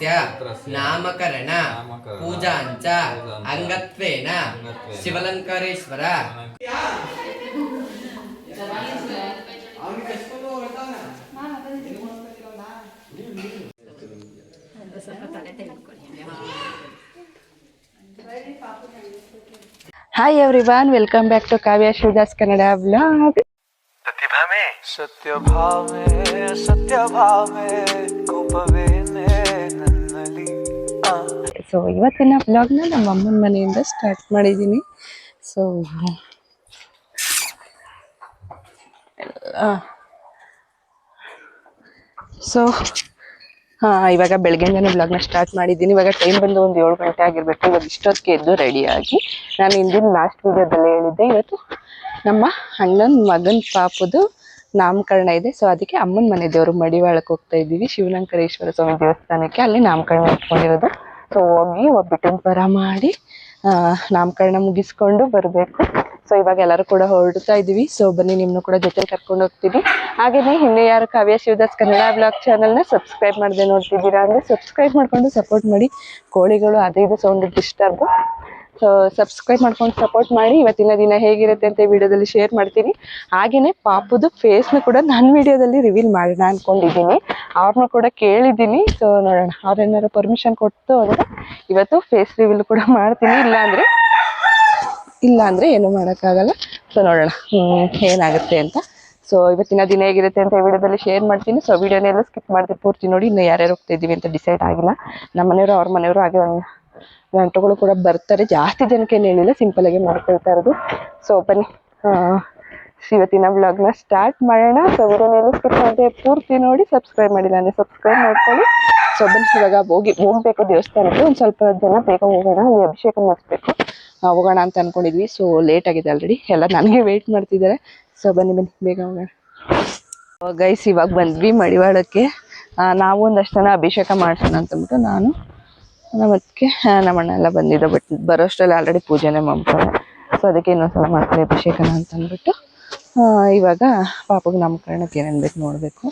ಪುತ್ರಸ್ಯ ಪುತ್ರಸ್ಯ ನಾಮಕರಣ ನಾಮಕರಣ ಪೂಜಾಂಚ ಪೂಜಾಂಚ ಅಂಗತ್ವೇನ ಅಂಗತ್ವೇನ Shivalankareshwara hi everyone welcome back to Kavya Shivadas Kannada blog ಸತ್ಯ ಭಾವೆ ಸತ್ಯ ಸೊ ಇವತ್ತಿನ ಬ್ಲಾಗ್ನ ನಮ್ಮ ಅಮ್ಮನ ಮನೆಯಿಂದ ಸ್ಟಾರ್ಟ್ ಮಾಡಿದ್ದೀನಿ. ಸೊ ಸೊ ಹಾಂ, ಇವಾಗ ಬೆಳಗ್ಗೆಯಿಂದನೇ ಬ್ಲಾಗ್ನ ಸ್ಟಾರ್ಟ್ ಮಾಡಿದ್ದೀನಿ. ಇವಾಗ ಟೈಮ್ ಬಂದು ಒಂದು ಏಳು ಗಂಟೆ ಆಗಿರಬೇಕು. ಇವಾಗ ಇಷ್ಟೊತ್ತಿಗೆ ಎದ್ದು ರೆಡಿಯಾಗಿ ನಾನು ಹಿಂದಿನ ಲಾಸ್ಟ್ ವೀಡಿಯೋದಲ್ಲಿ ಹೇಳಿದ್ದೆ. ಇವತ್ತು ನಮ್ಮ ಅಣ್ಣನ ಮಗನ ಪಾಪದು ನಾಮಕರಣ ಇದೆ. ಸೊ ಅದಕ್ಕೆ ಅಮ್ಮನ ಮನೆ ದೇವರು ಮಡಿವಾಳಕ್ಕೆ ಹೋಗ್ತಾ ಇದ್ದೀವಿ. ಶಿವನಂಕರೇಶ್ವರ ಸ್ವಾಮಿ ದೇವಸ್ಥಾನಕ್ಕೆ. ಅಲ್ಲಿ ನಾಮಕರಣ ಇಟ್ಕೊಂಡಿರೋದು ಸೊ ಹೋಗಿ ಒಬ್ಬಿಟ್ಟಿನ ಪರ ಮಾಡಿ ನಾಮಕರಣ ಮುಗಿಸ್ಕೊಂಡು ಬರಬೇಕು. ಸೊ ಇವಾಗ ಎಲ್ಲರೂ ಕೂಡ ಹೊರಡ್ತಾ ಇದ್ದೀವಿ. ಸೊ ಬನ್ನಿ ನಿಮ್ಮನ್ನು ಕೂಡ ಜೊತೆ ಕರ್ಕೊಂಡು ಹೋಗ್ತೀವಿ. ಹಾಗೆಯೇ ಇನ್ನೂ ಯಾರು ಕಾವ್ಯ ಶಿವದಾಸ್ ಕನ್ನಡ ಬ್ಲಾಗ್ ಚಾನಲ್ನ ಸಬ್ಸ್ಕ್ರೈಬ್ ಮಾಡದೆ ನೋಡ್ತಿದ್ದೀರಾ ಅಂದರೆ ಸಬ್ಸ್ಕ್ರೈಬ್ ಮಾಡಿಕೊಂಡು ಸಪೋರ್ಟ್ ಮಾಡಿ. ಕೋಳಿಗಳು, ಅದೇ ಇದು ಸೌಂಡ್ ಡಿಸ್ಟರ್ಬು ಸಬ್ಸ್ಕ್ರೈಬ್ ಮಾಡ್ಕೊಂಡು ಸಪೋರ್ಟ್ ಮಾಡಿ. ಇವತ್ತಿನ ದಿನ ಹೇಗಿರುತ್ತೆ ಅಂತ ವಿಡಿಯೋದಲ್ಲಿ ಶೇರ್ ಮಾಡ್ತೀನಿ. ಹಾಗೆಯೇ ಪಾಪುದು ಫೇಸ್ನ ಕೂಡ ನಾನು ವಿಡಿಯೋದಲ್ಲಿ ರಿವೀಲ್ ಮಾಡೋಣ ಅಂದ್ಕೊಂಡಿದ್ದೀನಿ ಅವ್ರನ್ನ ಕೂಡ ಕೇಳಿದ್ದೀನಿ. ಸೊ ನೋಡೋಣ. ಅವ್ರೇನಾದ್ರು ಪರ್ಮಿಷನ್ ಕೊಟ್ಟು ಅಂದರೆ ಇವತ್ತು ಫೇಸ್ ರಿವೀಲ್ ಕೂಡ ಮಾಡ್ತೀನಿ. ಇಲ್ಲಾಂದರೆ ಇಲ್ಲ ಅಂದರೆ ಏನು ಮಾಡೋಕ್ಕಾಗಲ್ಲ. ಸೊ ನೋಡೋಣ. ಏನಾಗುತ್ತೆ ಅಂತ. ಸೊ ಇವತ್ತಿನ ದಿನ ಹೇಗಿರುತ್ತೆ ಅಂತ ವಿಡಿಯೋದಲ್ಲಿ ಶೇರ್ ಮಾಡ್ತೀನಿ. ಸೊ ವಿಡಿಯೋನೆಲ್ಲ ಸ್ಕಿಪ್ ಮಾಡ್ತೀನಿ ಪೂರ್ತಿ ನೋಡಿ. ಇನ್ನು ಯಾರ್ಯಾರು ಹೋಗ್ತಾ ಇದ್ದೀವಿ ಅಂತ ಡಿಸೈಡ್ ಆಗಿಲ್ಲ. ನಮ್ಮ ಮನೆಯವರು ಅವ್ರ ಮನೆಯವರು ಹಾಗೆ ಗಂಟುಗಳು ಕೂಡ ಬರ್ತಾರೆ. ಜಾಸ್ತಿ ಜನಕ್ಕೆ ಏನು ಹೇಳಿಲ್ಲ ಸಿಂಪಲ್ ಆಗಿ ಮಾಡ್ಕೊಳ್ತಾ ಇರೋದು. ಸೊ ಬನ್ನಿ. ಇವತ್ತಿನ ವ್ಲಾಗ್ನ ಸ್ಟಾರ್ಟ್ ಮಾಡೋಣ. ಸೊ ಸ್ಕಿಪ್ ಪೂರ್ತಿ ನೋಡಿ ಸಬ್ಸ್ಕ್ರೈಬ್ ಮಾಡಿಲ್ಲ ಅಂದರೆ ಸಬ್ಸ್ಕ್ರೈಬ್ ಮಾಡ್ಕೊಳ್ಳಿ. ಸೊ ಬನ್ನಿ, ಇವಾಗ ಹೋಗಿ, ಹೋಗ್ಬೇಕು ದೇವಸ್ಥಾನಕ್ಕೆ. ಒಂದು ಸ್ವಲ್ಪ ಜನ ಬೇಗ ಹೋಗೋಣ, ಅಲ್ಲಿ ಅಭಿಷೇಕ ಮಾಡಿಸ್ಬೇಕು. ಹೋಗೋಣ ಅಂತ ಅನ್ಕೊಂಡಿದ್ವಿ. ಸೊ ಲೇಟ್ ಆಗಿದೆ ಆಲ್ರೆಡಿ ಎಲ್ಲ ನನಗೆ ವೆಯ್ಟ್ ಮಾಡ್ತಿದ್ದಾರೆ. ಸೊ ಬನ್ನಿ ಬನ್ನಿ, ಬೇಗ ಹೋಗೋಣ. ಗೈಸ್ ಇವಾಗ ಬಂದ್ವಿ ಮಡಿವಾಳಕ್ಕೆ. ನಾವು ಒಂದಷ್ಟು ಜನ ಅಭಿಷೇಕ ಮಾಡ್ಸೋಣ ಅಂತಂದ್ಬಿಟ್ಟು ನಾನು ನಮ್ಮ ಅದಕ್ಕೆ ನಮ್ಮ ಅಣ್ಣ ಎಲ್ಲ ಬಂದಿದ್ದ, ಬಟ್ ಬರೋಷ್ಟರಲ್ಲಿ ಆಲ್ರೆಡಿ ಪೂಜೆನೇ ಮಾಡ್ತಾರೆ. ಸೊ ಅದಕ್ಕೆ ಇನ್ನೊಂದ್ಸಲ ಮಾಡ್ತಾರೆ ಅಭಿಷೇಕನ ಅಂತ ಅಂದ್ಬಿಟ್ಟು ಇವಾಗ ಪಾಪಗೆ ನಾಮಕರಣಕ್ಕೆ ಏನೇನು ಬೇಕು ನೋಡಬೇಕು.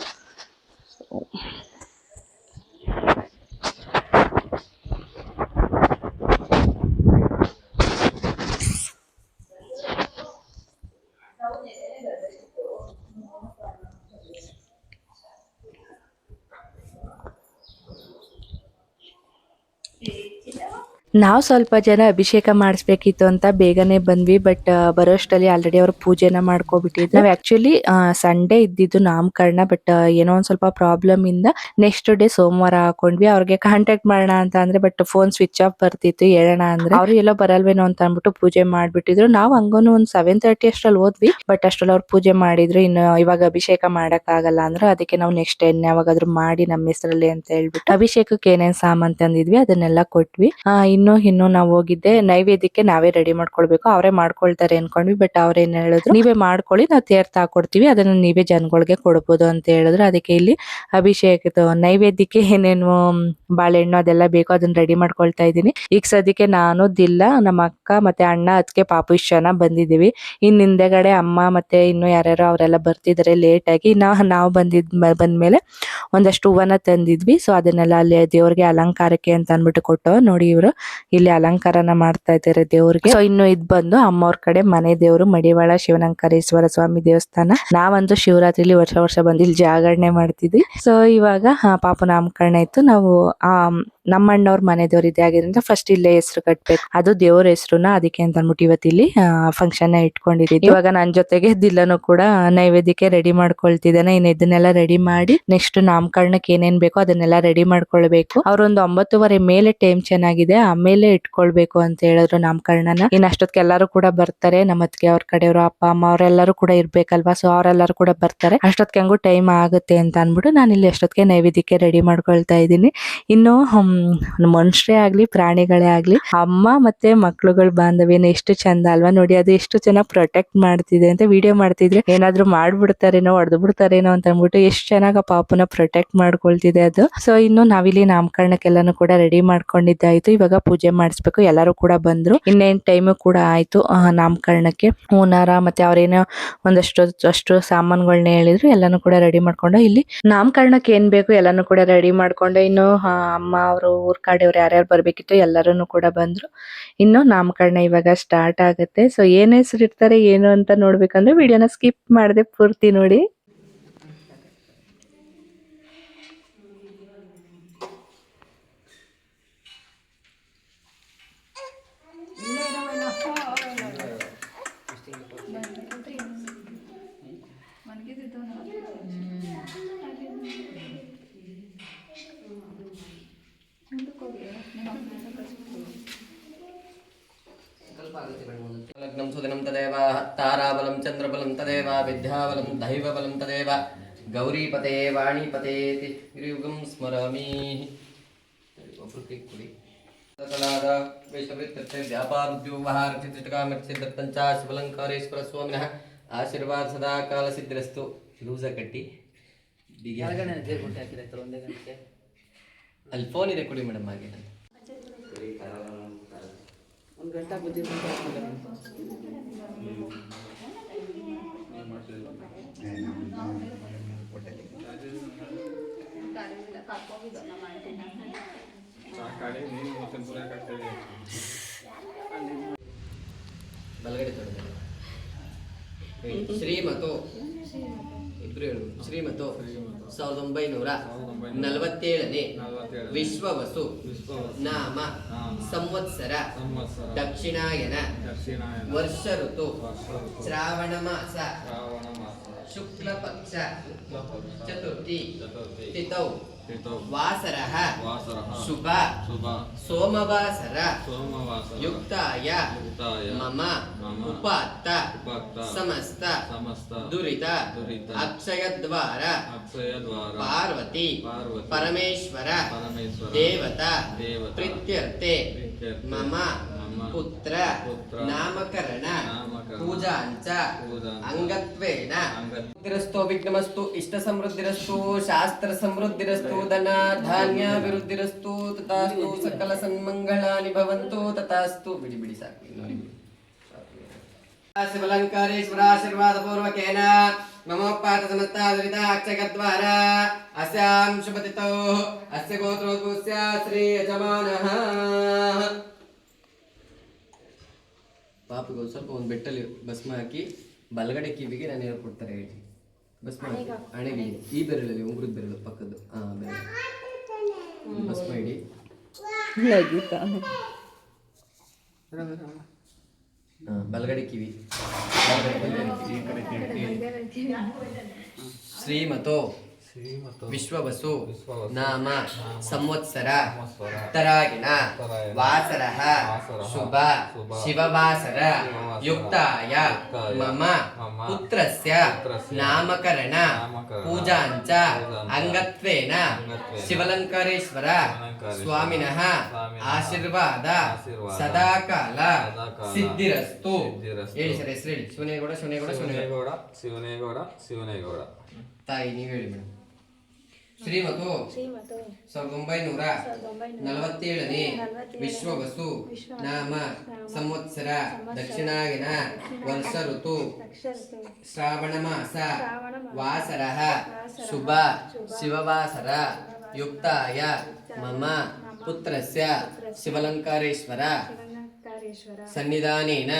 ನಾವು ಸ್ವಲ್ಪ ಜನ ಅಭಿಷೇಕ ಮಾಡಿಸ್ಬೇಕಿತ್ತು ಅಂತ ಬೇಗನೆ ಬಂದ್ವಿ ಬಟ್ ಬರೋಷ್ಟಲ್ಲಿ ಆಲ್ರೆಡಿ ಅವ್ರು ಪೂಜೆನ ಮಾಡ್ಕೊಬಿಟ್ಟಿದ್ರು. ನಾವು ಆಕ್ಚುಲಿ ಸಂಡೇ ಇದ್ದಿದ್ದು ನಾಮಕರಣ ಬಟ್ ಏನೋ ಒಂದು ಸ್ವಲ್ಪ ಪ್ರಾಬ್ಲಮ್ ಇಂದ ನೆಕ್ಸ್ಟ್ ಡೇ ಸೋಮವಾರ ಹಾಕೊಂಡ್ವಿ. ಅವ್ರಿಗೆ ಕಾಂಟ್ಯಾಕ್ಟ್ ಮಾಡೋಣ ಅಂತ ಅಂದ್ರೆ ಬಟ್ ಫೋನ್ ಸ್ವಿಚ್ ಆಫ್ ಬರ್ತಿತ್ತು, ಹೇಳೋಣ ಅಂದ್ರೆ. ಅವ್ರು ಎಲ್ಲೋ ಬರಲ್ವೇನೋ ಅಂತ ಅಂದ್ಬಿಟ್ಟು ಪೂಜೆ ಮಾಡ್ಬಿಟ್ಟಿದ್ರು. ನಾವು ಹಂಗೂ ಒಂದು ಸೆವೆನ್ ತರ್ಟಿ ಅಷ್ಟ್ರಲ್ಲಿ ಹೋದ್ವಿ ಬಟ್ ಅಷ್ಟ್ರಲ್ಲಿ ಅವ್ರು ಪೂಜೆ ಮಾಡಿದ್ರು. ಇನ್ನು ಇವಾಗ ಅಭಿಷೇಕ ಮಾಡಕ್ ಆಗಲ್ಲ ಅಂದ್ರೆ, ಅದಕ್ಕೆ ನಾವು ನೆಕ್ಸ್ಟ್ ಟೈಮ್ ಯಾವಾಗಾದ್ರೂ ಮಾಡಿ ನಮ್ಮ ಹೆಸರಲ್ಲಿ ಅಂತ ಹೇಳ್ಬಿಟ್ಟು ಅಭಿಷೇಕಕ್ಕೆ ಏನೇನ್ ಸಾಮಾನ್ ತಂದಿದ್ವಿ, ಅದನ್ನೆಲ್ಲ ಕೊಟ್ವಿ. ಇನ್ನು ಇನ್ನು ನಾವು ಹೋಗಿದ್ದೆ. ನೈವೇದ್ಯಕ್ಕೆ ನಾವೇ ರೆಡಿ ಮಾಡ್ಕೊಳ್ಬೇಕು. ಅವರೇ ಮಾಡ್ಕೊಳ್ತಾರೆ ಅನ್ಕೊಂಡ್ವಿ ಬಟ್ ಅವ್ರೇನ್ ಹೇಳಿದ್ರು, ನೀವೇ ಮಾಡ್ಕೊಳ್ಳಿ, ನಾವು ತೀರ್ಥ ಹಾಕೊಡ್ತೀವಿ ಅದನ್ನ ನೀವೇ ಜನಗಳಿಗೆ ಕೊಡ್ಬೋದು ಅಂತ ಹೇಳಿದ್ರು. ಅದಕ್ಕೆ ಇಲ್ಲಿ ಅಭಿಷೇಕದ ನೈವೇದ್ಯಕ್ಕೆ ಏನೇನು ಬಾಳೆಹಣ್ಣು ಅದೆಲ್ಲ ಬೇಕು ಅದನ್ನ ರೆಡಿ ಮಾಡ್ಕೊಳ್ತಾ ಇದ್ದೀನಿ. ಈಗ ಸದ್ಯಕ್ಕೆ ನಾನು, ದಿಲ್ಲ, ನಮ್ಮ ಅಕ್ಕ ಮತ್ತೆ ಅಣ್ಣ ಅದಕ್ಕೆ ಪಾಪು ಇಷ್ಟು ಜನ ಬಂದಿದೀವಿ ಇನ್ ಹಿಂದೆಗಡೆ ಅಮ್ಮ ಮತ್ತೆ ಇನ್ನು ಯಾರ್ಯಾರು ಅವರೆಲ್ಲ ಬರ್ತಿದ್ದಾರೆ ಲೇಟ್ ಆಗಿ. ನಾ, ನಾವು ಬಂದಿದ್ ಬಂದ್ಮೇಲೆ ಒಂದಷ್ಟು ಹೂವನ್ನ ತಂದಿದ್ವಿ. ಸೊ ಅದನ್ನೆಲ್ಲ ಅಲ್ಲಿ ದೇವ್ರಿಗೆ ಅಲಂಕಾರಕ್ಕೆ ಅಂತ ಅಂದ್ಬಿಟ್ಟು ಕೊಟ್ಟು ನೋಡಿ ಇವರು. ಇಲ್ಲಿ ಅಲಂಕಾರನ ಮಾಡ್ತಾ ಇದ್ದಾರೆ ದೇವ್ರಿಗೆ. ಸೊ ಇನ್ನು ಇದ್ ಬಂದು ಅಮ್ಮವ್ರ ಕಡೆ ಮನೆ ದೇವರು, ಮಡಿವಾಳ, ಶಿವನಂಕರೇಶ್ವರ ಸ್ವಾಮಿ ದೇವಸ್ಥಾನ. ನಾವಂತೂ ಶಿವರಾತ್ರಿಲಿ ವರ್ಷ ವರ್ಷ ಬಂದು ಇಲ್ಲಿ ಜಾಗರಣೆ ಮಾಡ್ತಿದ್ವಿ. ಸೊ ಇವಾಗ ಪಾಪ ನಾಮಕರಣ ಇತ್ತು. ನಾವು, ಆ ನಮ್ಮ ಅಣ್ಣವ್ರ ಮನೆ ದೇವ್ರ ಇದೆ ಆಗಿದ್ರಿಂದ ಫಸ್ಟ್ ಇಲ್ಲೇ ಹೆಸರು ಕಟ್ಬೇಕು. ಅದು ದೇವ್ರ ಹೆಸರುನ ಅದಕ್ಕೆ ಅಂತ ಅನ್ಬಿಟ್ಟು ಇವತ್ತಿಲ್ಲಿ ಫಂಕ್ಷನ್ ಇಟ್ಕೊಂಡಿದ್ದೀವಿ ಇವಾಗ ನನ್ ಜೊತೆಗೆ ದಿಲ್ಲನು ಕೂಡ ನೈವೇದ್ಯಕ್ಕೆ ರೆಡಿ ಮಾಡ್ಕೊಳ್ತಿದ್ದಾನೆ. ಇನ್ನು ಇದನ್ನೆಲ್ಲ ರೆಡಿ ಮಾಡಿ ನೆಕ್ಸ್ಟ್ ನಾಮಕರಣಕ್ಕೆ ಏನೇನ್ ಬೇಕೋ ಅದನ್ನೆಲ್ಲ ರೆಡಿ ಮಾಡ್ಕೊಳ್ಬೇಕು. ಅವ್ರೊಂದು ಒಂಬತ್ತುವರೆ ಮೇಲೆ ಟೈಮ್ ಚೆನ್ನಾಗಿದೆ. ಆಮೇಲೆ ಇಟ್ಕೊಳ್ಬೇಕು ಅಂತ ಹೇಳಿದ್ರು ನಾಮಕರಣನ. ಇನ್ನು ಅಷ್ಟೊತ್ತಿಗೆ ಎಲ್ಲರೂ ಕೂಡ ಬರ್ತಾರೆ. ನಮ್ಮ ಅತ್ತಿಗೆ ಅವ್ರ ಕಡೆಯವರು, ಅಪ್ಪ, ಅಮ್ಮ ಅವರೆಲ್ಲರೂ ಕೂಡ ಇರ್ಬೇಕಲ್ವಾ? ಸೊ ಅವರೆಲ್ಲರೂ ಕೂಡ ಬರ್ತಾರೆ. ಅಷ್ಟೊತ್ತಿಗೆ ಹಂಗೂ ಟೈಮ್ ಆಗುತ್ತೆ ಅಂತ ಅನ್ಬಿಟ್ಟು ನಾನು ಇಲ್ಲಿ ಅಷ್ಟೊತ್ತಿಗೆ ನೈವೇದ್ಯಕ್ಕೆ ರೆಡಿ ಮಾಡ್ಕೊಳ್ತಾ ಇದ್ದೀನಿ. ಇನ್ನು ಮನುಷ್ಯರೇ ಆಗ್ಲಿ, ಪ್ರಾಣಿಗಳೇ ಆಗ್ಲಿ, ಅಮ್ಮ ಮತ್ತೆ ಮಕ್ಳುಗಳ ಬಾಂಧವ್ಯನ ಎಷ್ಟು ಚಂದ ಅಲ್ವಾ? ನೋಡಿ, ಅದು ಎಷ್ಟು ಚೆನ್ನಾಗಿ ಪ್ರೊಟೆಕ್ಟ್ ಮಾಡ್ತಿದೆ ಅಂತ ವಿಡಿಯೋ ಮಾಡ್ತಿದ್ರೆ ಏನಾದ್ರು ಮಾಡ್ಬಿಡ್ತಾರೇನೋ ಹೊಡೆದು ಬಿಡ್ತಾರೇನೋ ಅಂತ ಅಂದ್ಬಿಟ್ಟು ಎಷ್ಟು ಚೆನ್ನಾಗಿ ಆ ಪಾಪನ ಪ್ರೊಟೆಕ್ಟ್ ಮಾಡ್ಕೊಳ್ತಿದೆ ಅದು. ಸೊ ಇನ್ನು ನಾವಿಲ್ಲಿ ನಾಮಕರಣಕ್ಕೆಲ್ಲಾನು ಕೂಡ ರೆಡಿ ಮಾಡ್ಕೊಂಡಿದ್ದಾಯ್ತು. ಇವಾಗ ಪೂಜೆ ಮಾಡಿಸ್ಬೇಕು. ಎಲ್ಲರೂ ಕೂಡ ಬಂದ್ರು. ಇನ್ನೇನ್ ಟೈಮು ಕೂಡ ಆಯ್ತು ನಾಮಕರಣಕ್ಕೆ. ಹೂನಾರ ಮತ್ತೆ ಅವ್ರೇನೋ ಒಂದಷ್ಟು, ಅಷ್ಟು ಸಾಮಾನುಗಳನ್ನ ಹೇಳಿದ್ರು. ಎಲ್ಲಾನು ಕೂಡ ರೆಡಿ ಮಾಡ್ಕೊಂಡು, ಇಲ್ಲಿ ನಾಮಕರಣಕ್ಕೆ ಏನ್ ಬೇಕು ಎಲ್ಲಾನು ಕೂಡ ರೆಡಿ ಮಾಡ್ಕೊಂಡು, ಇನ್ನು ಅಮ್ಮ ಅವರು ಊರ್ ಕಡೆಯವ್ರು ಯಾರ್ಯಾರು ಬರ್ಬೇಕಿತ್ತು ಎಲ್ಲರೂ ಕೂಡ ಬಂದ್ರು. ಇನ್ನು ನಾಮಕರಣ ಇವಾಗ ಸ್ಟಾರ್ಟ್ ಆಗುತ್ತೆ. ಸೊ ಏನ್ ಹೆಸರು ಇರ್ತಾರೆ ಏನು ಅಂತ ನೋಡ್ಬೇಕಂದ್ರೆ ವಿಡಿಯೋನ ಸ್ಕಿಪ್ ಮಾಡದೆ ಪೂರ್ತಿ ನೋಡಿ. ಲಗ್ನಂ ಸುದಿನಂ ತದೇವ ತಾರಾಬಲಂ ಚಂದ್ರಬಲಂ ತದೇವ ವಿದ್ಯಾಬಲಂ ದೈವಬಲಂ ತದೇವ ಗೌರಿಪತೆ ವಾಣಿಪತೆ ಗಿರಿಯುಗಂ ಸ್ಮರಾಮಿ ಒಬ್ರು ಕೈ ಕೊಡಿ ಸಕಲಾದ ವೇಷವೃತ್ತರ್ಥೆ ವ್ಯಾಪಾರೋದ್ಯೋಗವಹಾರ ಚಿತ್ರಕಾಮರ್ಚಿದ್ದತ್ತಂಚ ಶಿವಲಂಕಾರೇಶ್ವರ ಸ್ವಾಮಿನಃ ಆಶೀರ್ವಾದ ಸದಾ ಕಾಲ ಸಿದ್ಧಿರಸ್ತು ಲೂಸ ಕಟ್ಟಿ ಬಿಗಿ ಅಲ್ಲಿ ಫೋನ್ ಇದೆ ಕೊಡಿ ಮೇಡಮ್ ಹಾಗೆ. ಬಲಗಡೆ ತೊಡಗಡೆ ಹೇಳಿ. ಶ್ರೀಮತು ಇಬ್ರು ಹೇಳು ಶ್ರೀಮತು ಸಾವಿರದ ಒಂಬೈನೂರ ನಲವತ್ತೇಳನೇ ವಿಶ್ವವಸು ನಾಮ ಸಂವತ್ಸರ ದಕ್ಷಿಣಾಯನ ವರ್ಷ ಋತು ಶ್ರಾವಣ ಮಾಸ ಶುಕ್ಲ ಪಕ್ಷ ಚತುರ್ಥಿ ತಿಥೌ ವಾಸರಃ ಶುಭ. ಸೋಮವಾಸರ. ಯುಕ್ತಾಯ. ಮಮ. ಉಪಾತ್ತ. ಸಮಸ್ತ. ದುರಿತ. ಅಕ್ಷಯದ್ವಾರ. ಪಾರ್ವತಿ. ಪರಮೇಶ್ವರ. ದೇವತಾ. ಪ್ರೀತ್ಯರ್ಥೆ ಮಮ ಪುತ್ರ ನಾಮಕರಣ ಪೂಜಾಂಚ ಅಂಗತ್ವೇನ ಸಮೃದ್ಧಿರಸ್ತು ವಿಘ್ನಮಸ್ತು ಇಷ್ಟ ಸಮೃದ್ಧಿರಸ್ತು ಶಾಸ್ತ್ರ ಸಮೃದ್ಧಿರಸ್ತು ಧನ ಧಾನ್ಯ ವಿರುದ್ಧಿರಸ್ತು ತಥಾಸ್ತು ಸಕಲ ಸನ್ಮಂಗಳಾನಿ ಭವಂತು ತಥಾಸ್ತು ಬಿಡಿ ಬಿಡಿ ಸಾಕು ನೋಡಿ ಬಿಡಿ ಶಿವಲಂಕಾರೇಶ್ವರಾಶೀರ್ವಾದ ಪೂರ್ವಕೇನ ಮಮೋಪಾತ ಸಮಸ್ತಾದರಿತಾಕ್ಷಕದ್ವಾರ ಅಸ್ಯಾಂ ಶುಭತಿತೋ ಅಸ್ಯ ಗೋತ್ರೋದ್ಭೂಸ್ಯ ಶ್ರೀ ಯಜಮಾನಃ ಪಾಪಿಗೆ ಒಂದು ಸ್ವಲ್ಪ ಒಂದು ಬೆಟ್ಟಲ್ಲಿ ಭಸ್ಮ ಹಾಕಿ ಬಲಗಡೆ ಕಿವಿಗೆ ನಾನು ಹೇಳ್ಕೊಡ್ತಾರೆ ಹೇಳಿ ಭಸ್ಮ ಹಾಕಿ ಹಣೆಗೆ ಈ ಬೆರಳಲ್ಲಿ ಉಂಗುರದ ಬೆರಳು ಪಕ್ಕದ್ದು. ಹಾ ಬೆರಳು. ಭಸ್ಮ ಇಡಿ. ಹಾ ಬಲಗಡೆ ಕಿವಿ. ಬಲಗಡೆ ಬಲಗಡೆ ಕಿವಿ. ಶ್ರೀಮತೋ. ವಿಶ್ವವಸು ನಾಮ ಸಂವತ್ಸರ ಉತ್ತರಾಗಿಣ ವಾಸರ ಶುಭ ಶಿವವಾಸರ ಯುಕ್ತಾಯ ಮಮ ಪುತ್ರಸ್ಯ ನಾಮಕರಣ ಪೂಜಾಂಚ ಅಂಗತ್ವೇನ ಶಿವಲಂಕಾರೇಶ್ವರ ಸ್ವಾಮಿನಃ ಆಶೀರ್ವಾದ ಸದಾಕಾಲ ಸಿದ್ಧಿರಸ್ತು. ಹೇಳಿ ಸರ್ ಹೆಸರು ಹೇಳಿ. ಶಿವನೇಗೌಡ ಶಿವನೇಗೌಡ. ಶಿವನೇಗೌಡ ಶಿವನೇಗೌಡ ಶಿವನೇಗೌಡ. ತಾಯಿ ನೀವು ಹೇಳಿ ಮೇಡಮ್. ಶ್ರೀಮತು ಸಾವಿರದ ಒಂಬೈನೂರ ನಲವತ್ತೇಳನೇ ವಿಶ್ವವಸು ನಾಮ ಸಂವತ್ಸರ ದಕ್ಷಿಣಾಯನ ವರ್ಷ ಋತು ಶ್ರಾವಣ ಮಾಸ ವಾಸರ ಶುಭ ಶಿವವಾಸರ ಯುಕ್ತಾಯ ಮಮ ಪುತ್ರಸ್ಯ ಶಿವಲಂಕಾರೇಶ್ವರ ಸನ್ನಿಧಾನೇನ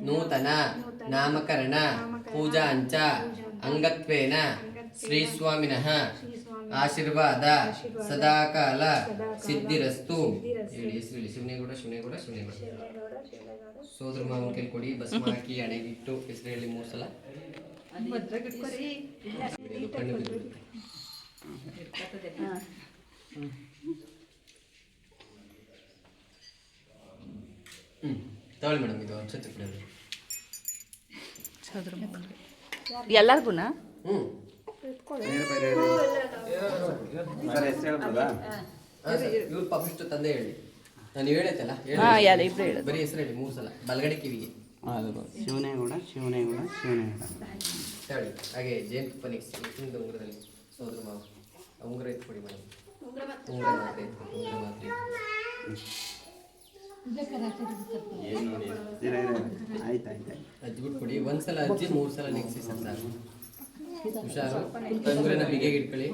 ನೂತನ ನಾಮಕರಣ ಪೂಜಾಂಚ ಅಂಗತ್ವೇನ ಶ್ರೀಸ್ವಾಮಿನಃ ಆಶೀರ್ವಾದ ಸದಾಕಾಲ ಸಿದ್ಧಿರಸ್ತು. ಹೇಳಿ ಹೆಸರು ಹೇಳಿ. ಶಿವನೇಗೌಡ ಶಿವನೇಗೌಡ ಶಿವನೇಗೌಡ. ಸೋದರ ಮಾವನ ಕೈ ಕೊಡಿ ಭಸ್ಮ ಹಾಕಿ ಹಣೆಗಿಟ್ಟು ಹೆಸರು ಹೇಳಿ ಮೂರು ಸಲ ತಗೊಳ್ಳಿ ಮೇಡಮ್ ಇದು ಅಕ್ಷತೆ ಎಲ್ಲರಿಗೂನಾ? ಹ್ಮ್. ಇವ್ರು ಫಸ್ಟ್ ತಂದೆ ಹೇಳಿ. ನಾನು ಹೇಳೈತಲ್ಲ ಹೇಳಿ. ಹಾ, ಯಾರು ಇಬ್ರು ಹೇಳು. ಬರೀ ಹೆಸರು ಹೇಳಿ ಮೂರು ಸಲ. ಬಲಗಡೆ ಕಿವಿಗೆ. ಶಿವನೇಗೌಡ ಶಿವನೇಗೌಡ ಶಿವನೇಗೌಡ ಹೇಳಿ ಹಾಗೆ ಜೇನ್ ತುಪ್ಪನಿಗೆ ಹಿಂದೆ ಉಂಗುರದಲ್ಲಿ ಸೋದ್ರ ಮಾವ. ಉಂಗುರ ಎತ್ಕೊಡಿ ಮೇಡಮ್ ಉಂಗುರ ಮಾತ್ರ ಎತ್ಕೊಡಿ, ಉಂಗುರ ಮಾತ್ರ ಆಯ್ತು ಆಯ್ತು. ಅಜ್ಜಿ ಬಿಟ್ಕೊಡಿ ಒಂದ್ಸಲ ಅಜ್ಜಿ ಮೂರು ಸಲ ನೆಕ್ಸಿ ಸರ್ ಸಾಕು. ಹುಷಾರು. ಇಟ್ಕೊಳ್ಳಿ.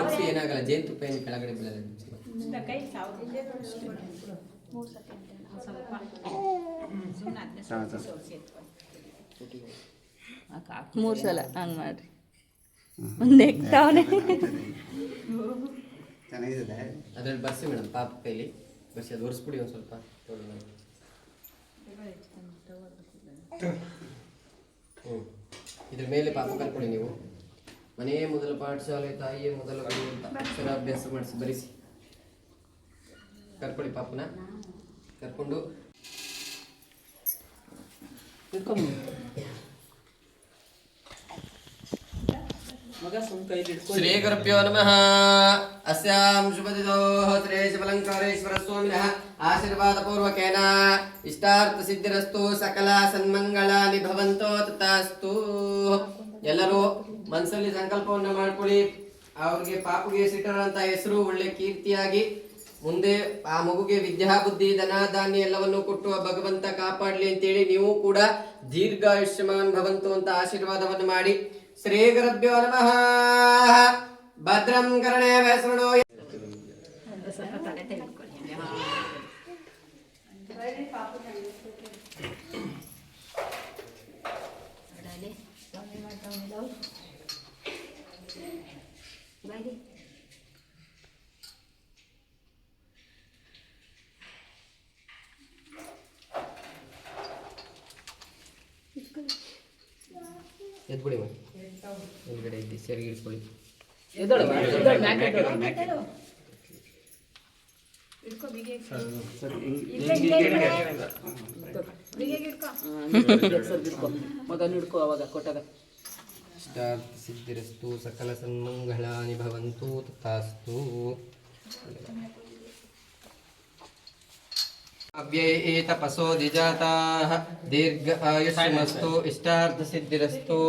ಮುಗ್ಸಿ ಏನಾಗಲ್ಲ ಜೇನುತುಪ್ಪ ಏನು ಕೆಳಗಡೆ ಬೀಳಲ್ಲ. ಮೂರು ಸಲ. ಹಂಗೆ ಮಾಡ್ರಿ. ನೆಕ್ತಾವನೆ ಚೆನ್ನಾಗಿದೆ ಅದ್ರಲ್ಲಿ ಬರ್ಸಿ ಮೇಡಮ್ ಪಾಪ ಕೈಲಿ. ಬರ್ಸಿ ಅದು ಒರೆಸ್ಬಿಡಿ ಒಂದು ಸ್ವಲ್ಪ. ಹ್ಞೂ ಇದ್ರ ಮೇಲೆ ಪಾಪ ಕರ್ಕೊಳ್ಳಿ ನೀವು. ಮನೆಯೇ ಮೊದಲ ಪಾಠಶಾಲೆ, ತಾಯಿಯೇ ಮೊದಲ ಗುರು ಅಂತ ಅಕ್ಷರಾಭ್ಯಾಸ ಮಾಡಿಸಿ, ಬರಿಸಿ. ಕರ್ಕೊಳ್ಳಿ ಪಾಪನ. ಕರ್ಕೊಂಡು. ಶುಭದಿದೋಃ ಶ್ರೇಷಫಲಂಕಾರೇಶ್ವರ ಸ್ವಾಮಿನಃ ಆಶೀರ್ವಾದ ಪೂರ್ವಕೇನ ಇಷ್ಟಾರ್ಥ ಸಿದ್ಧಿರಸ್ತು ಸಕಲ ಸನ್ಮಂಗಳಾನಿ ಭವಂತೋ ತಥಾಸ್ತು. ಎಲ್ಲರೂ ಮನಸ್ಸಲ್ಲಿ ಸಂಕಲ್ಪವನ್ನು ಮಾಡ್ಕೊಳ್ಳಿ. ಅವ್ರಿಗೆ ಪಾಪುಗೆ ಸಿಟ್ಟರಂತ ಹೆಸರು, ಒಳ್ಳೆ ಕೀರ್ತಿಯಾಗಿ. ಮುಂದೆ ಆ ಮಗುಗೆ ವಿದ್ಯಾ, ಬುದ್ಧಿ, ಧನ, ಧಾನ್ಯ ಎಲ್ಲವನ್ನು ಕೊಟ್ಟು ಆ ಭಗವಂತ ಕಾಪಾಡಲಿ ಅಂತೇಳಿ ನೀವು ಕೂಡ ದೀರ್ಘಾಯುಷ್ಯಮಾನ್ ಭವಂತು ಅಂತ ಆಶೀರ್ವಾದವನ್ನು ಮಾಡಿ. ಶ್ರೀ ಗುರುಭ್ಯೋ ನಮಃ ಭದ್ರಂ ಕರ್ಣೇ ವ್ಯಸೃಣೋ ಎದ್ಬಿಡಿ ಮಾಡಿ ಎದುರುಗಡೆ ಇದ್ದು ಸರಿ ಇಟ್ಕೊಳ್ಳಿ ಇಷ್ಟಾರ್ಥ ಸಿದ್ಧಿರಸ್ತು ಸಕಲ ಸನ್ಮಂಗಳಾನಿ ಭವಂತು ತಥಾಸ್ತು. ಅವ್ಯಯೇ ತಪಸೋ ದ್ವಿಜಾತಾಃ ದೀರ್ಘ ಆಯುಷ್ಮಸ್ತು ಇಷ್ಟಾರ್ಥ ಸಿದ್ಧಿರಸ್ತು.